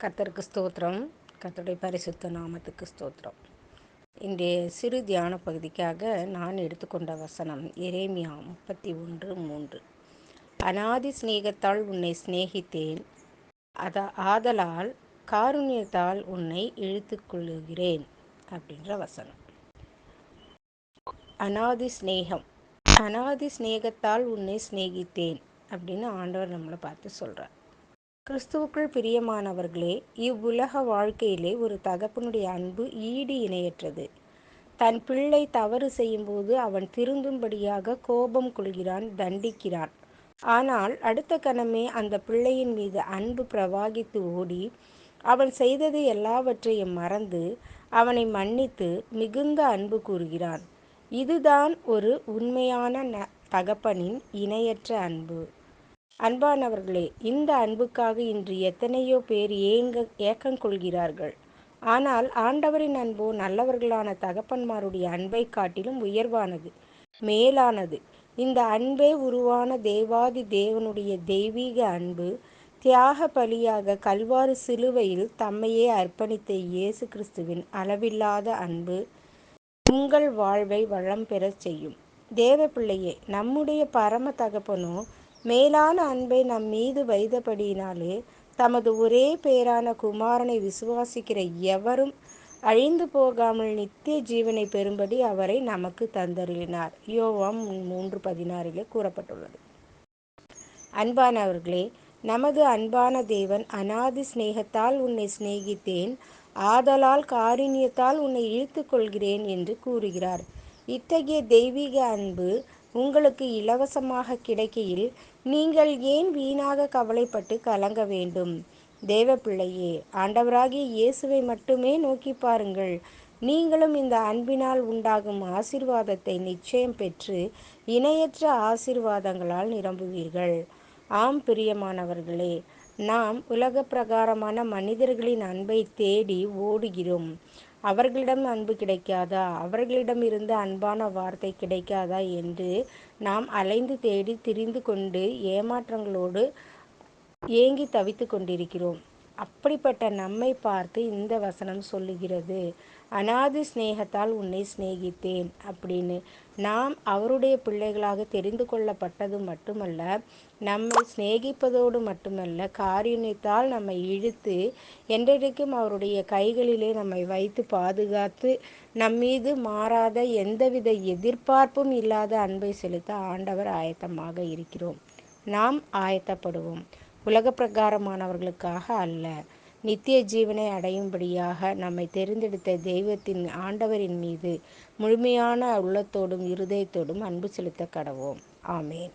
கர்த்தருக்கு ஸ்தோத்திரம். கர்த்தருடைய பரிசுத்த நாமத்துக்கு ஸ்தோத்திரம். இன்றைய சிறு தியான பகுதிக்காக நான் எடுத்துக்கொண்ட வசனம் எரேமியா முப்பத்தி ஒன்று மூன்று. அனாதி சிநேகத்தால் உன்னை சிநேகித்தேன். அத ஆதலால் காருண்யத்தால் உன்னை இழுத்துக்கொள்ளுகிறேன். அப்படின்ற வசனம். அனாதி சிநேகம். அனாதி சிநேகத்தால் உன்னை சிநேகித்தேன். அப்படின்னு ஆண்டவர் நம்மளை பார்த்து சொல்கிறார் கிறிஸ்துவுக்குள் பிரியமானவர்களே இவ்வுலக வாழ்க்கையிலே ஒரு தகப்பனுடைய அன்பு ஈடு இணையற்றது. தன் பிள்ளை தவறு செய்யும்போது அவன் திருந்தும்படியாக கோபம் கொள்கிறான் தண்டிக்கிறான். ஆனால் அடுத்த கணமே அந்த பிள்ளையின் மீது அன்பு பிரவாகித்து ஓடி அவன் செய்தது எல்லாவற்றையும் மறந்து அவனை மன்னித்து மிகுந்த அன்பு கூறுகிறான். இதுதான் ஒரு உண்மையான ந தகப்பனின் இணையற்ற அன்பு. அன்பானவர்களே இந்த அன்புக்காக இன்று எத்தனையோ பேர் ஏங்க ஏக்கம் கொள்கிறார்கள். ஆனால் ஆண்டவரின் அன்போ நல்லவர்களான தகப்பன்மாருடைய அன்பை காட்டிலும் உயர்வானது மேலானது. இந்த அன்பே உருவான தேவாதி தேவனுடைய தெய்வீக அன்பு தியாக பலியாக கல்வாறு சிலுவையில் தம்மையே அர்ப்பணித்த இயேசு கிறிஸ்துவின் அளவில்லாத அன்பு உங்கள் வாழ்வை வளம் பெறச் செய்யும். தேவ பிள்ளையே நம்முடைய பரம தகப்பனோ மேலான அன்பை நம் மீது வைத்தபடியினாலே தமது ஒரே பேரான குமாரனை விசுவாசிக்கிற எவரும் அழிந்து போகாமல் நித்திய ஜீவனை பெறும்படி அவரை நமக்கு தந்தருளினார். யோவாம் மூன்று பதினாறிலே கூறப்பட்டுள்ளது. அன்பானவர்களே நமது அன்பான தேவன் அனாதி சிநேகத்தால் உன்னை சிநேகித்தேன் ஆதலால் காரிணியத்தால் உன்னை இழுத்து கொள்கிறேன் என்று கூறுகிறார். இத்தகைய தெய்வீக அன்பு உங்களுக்கு இலவசமாக கிடைக்கையில் நீங்கள் ஏன் வீணாக கவலைப்பட்டு கலங்க வேண்டும்? தேவ பிள்ளையே ஆண்டவராகிய இயேசுவை மட்டுமே நோக்கி பாருங்கள். நீங்களும் இந்த அன்பினால் உண்டாகும் ஆசிர்வாதத்தை நிச்சயம் பெற்று இணையற்ற ஆசிர்வாதங்களால் நிரம்புவீர்கள். ஆம் பிரியமானவர்களே நாம் உலக பிரகாரமான மனிதர்களின் அன்பை தேடி ஓடுகிறோம். அவர்களிடம் அன்பு கிடைக்காதா? அவர்களிடம் இருந்து அன்பான வார்த்தை கிடைக்காதா என்று நாம் அலைந்து தேடி திரிந்து கொண்டு ஏமாற்றங்களோடு ஏங்கி தவித்து கொண்டிருக்கிறோம். அப்படிப்பட்ட நம்மை பார்த்து இந்த வசனம் சொல்லுகிறது. அனாதி சிநேகத்தால் உன்னை சிநேகித்தேன் அப்படின்னு. நாம் அவருடைய பிள்ளைகளாக தெரிந்து கொள்ளப்பட்டது மட்டுமல்ல நம்மை சிநேகிப்பதோடு மட்டுமல்ல காரியத்தால் நம்மை இழுத்து என்றைக்கும் அவருடைய கைகளிலே நம்மை வைத்து பாதுகாத்து நம்மீது மாறாத எந்தவித எதிர்பார்ப்பும் இல்லாத அன்பை செலுத்த ஆண்டவர் ஆயத்தமாக இருக்கிறோம். நாம் ஆயத்தப்படுவோம். உலக பிரகாரமானவர்களுக்காக அல்ல. நித்திய ஜீவனை அடையும்படியாக நம்மை தெரிந்தெடுத்த தெய்வத்தின் ஆண்டவரின் மீது முழுமையான உள்ளத்தோடும் இருதயத்தோடும் அன்பு செலுத்த கடவோம். ஆமேன்.